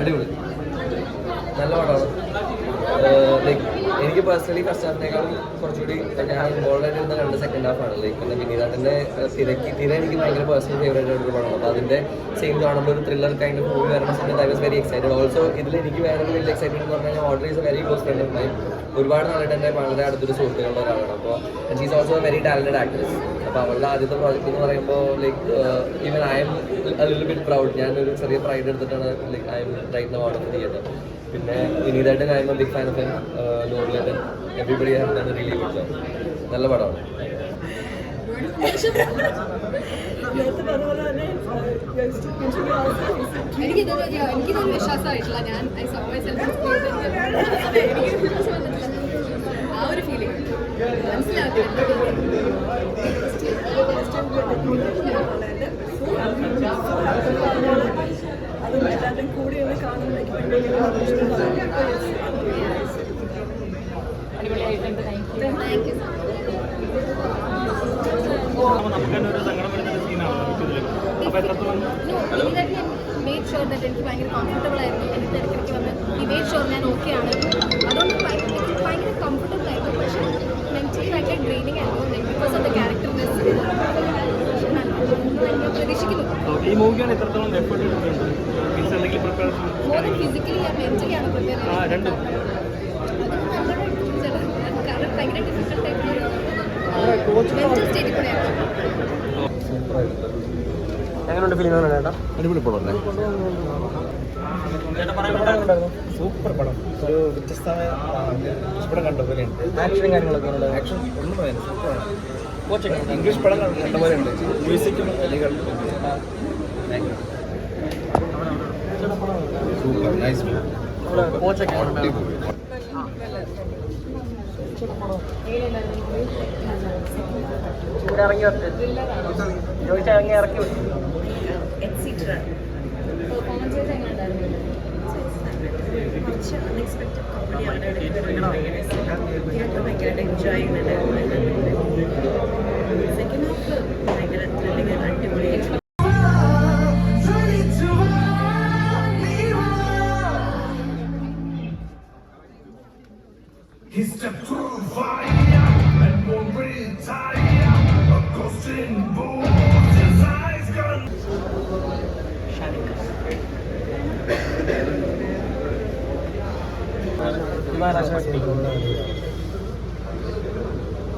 അടിപൊളി. നല്ല പടമാണ് ലൈക്ക് എനിക്ക് പേഴ്സണലി ഫസ്റ്റ് ഹാഫിനേക്കാളും കുറച്ചുകൂടി ഞാൻ ഇൻവോൾവ് ആയിട്ട് കണ്ട സെക്കൻഡ് ഹാഫാണ് ലൈക്ക് പിന്നെ വിനീതാത്തിന്റെ തിരക്ക് തിര എനിക്ക് ഭയങ്കര പേഴ്സണൽ ഫേവറേറ്റ് ആയിട്ട് പടമാണ് അപ്പോൾ അതിന്റെ സെയിം കാണുമ്പോൾ ഒരു ത്രില്ലർ കൈൻഡ് മൂവി വരുന്ന സമയത്ത് I was very excited also ഇതിൽ എനിക്ക് വേറെ വലിയ എക്സൈറ്റ്മെന്റ് എന്ന് പറഞ്ഞാൽ order is very close friend of ഒരുപാട് നാളായിട്ട് എന്റെ വളരെ അടുത്തൊരു സുഹൃത്തുക്കളുടെ ഒരാളാണ്. അപ്പോൾ she's also very talented actress അപ്പോൾ അവളുടെ ആദ്യത്തെ പ്രോജക്റ്റ് എന്ന് പറയുമ്പോൾ ലൈക്ക് ഈവൻ ഐ എം അതിൽ ബിറ്റ് പ്രൗഡ് ഞാൻ ഒരു ചെറിയ പ്രൈഡ് എടുത്തിട്ടാണ് ലൈക്ക് ഐ എം റൈറ്റ് ഓർഡർ തിയേറ്റർ പിന്നെ വിനീതായിട്ട് കാര്യങ്ങൾ ബിഗ് ഫാൻ ഓഫ് എൻ നോർലേറ്റൻ everybody have done really good job നല്ല പടമാണ്. എനിക്ക് എനിക്കിതൊരു വിശ്വാസമായിട്ടില്ല ഞാൻ ഐ സോ മൈ സെൽഫ് ആ ഒരു ഫീലിംഗ് അതും എല്ലാവരും കൂടി ഒന്ന് കാണുമ്പോൾ എനിക്ക് ഭയങ്കര അപ്പോൾ നമുക്ക് തന്നെ ഒരു സങ്കടം വരുന്ന സീനാണ് അപ്പോൾ എത്രത്തോളം മേഡ് ഷുവർ ദാറ്റ് എനിക്ക് ഭയങ്കര കംഫർട്ടബിൾ ആയിരുന്നു. എനിക്ക് ഇടയ്ക്കിടയ്ക്ക് വന്ന് ഈ മേഡ് ഷുവർ ഞാൻ ഓക്കെ ആണ്. അതുകൊണ്ട് എനിക്ക് ഭയങ്കര കംഫർട്ടബിൾ ആയിരുന്നു. പക്ഷേ മെന്റലി ഭയങ്കര ഡ്രെയിനിങ് ആയിരുന്നു ബിക്കോസ് ഓഫ് ദ ക്യാരക്ടർനെസ് പ്രതീക്ഷിക്കുന്നു. ഈ മൂവിക്കാണ് എത്രത്തോളം എഫേർട്ട് എന്തെങ്കിലും പ്രിപ്പറേഷൻ മോർ ദൻ ഫിസിക്കലി ഞാൻ മെന്റലി ആണ് പ്രിപ്പയർ രണ്ടും. കാരണം ഭയങ്കര ഡിഫിക്കൽട്ട് എങ്ങനെയുണ്ട് ഫിലിം ചേട്ടാ അടിപൊളി പടം അല്ലേ? സൂപ്പർ പടം. ഒരു വ്യത്യസ്തമായ ഇഷ്ടം കണ്ട പോലെയുണ്ട് ആക്ഷനും കാര്യങ്ങളൊക്കെ ആക്ഷൻ ഒന്നും പറയാനില്ല സൂപ്പറാണ് ഇംഗ്ലീഷ് പടം. കണ്ട പോലെയുണ്ട് മ്യൂസിക്കും വലിയ സൂപ്പർ. നൈസ് ഇവിടെ ഇറങ്ങി വരട്ടെ. ചോദിച്ചാൽ ഇറങ്ങി ഇറക്കി എങ്ങനെയുണ്ടായിരുന്നു കുറച്ച് അൺഎക്സ്പെക്റ്റഡ് കോമഡിയാണ് ഭയങ്കരമായിട്ട് എൻജോയ് ചെയ്യുന്നുണ്ടായിരുന്നു through fire and won't retire. A ghost in. You are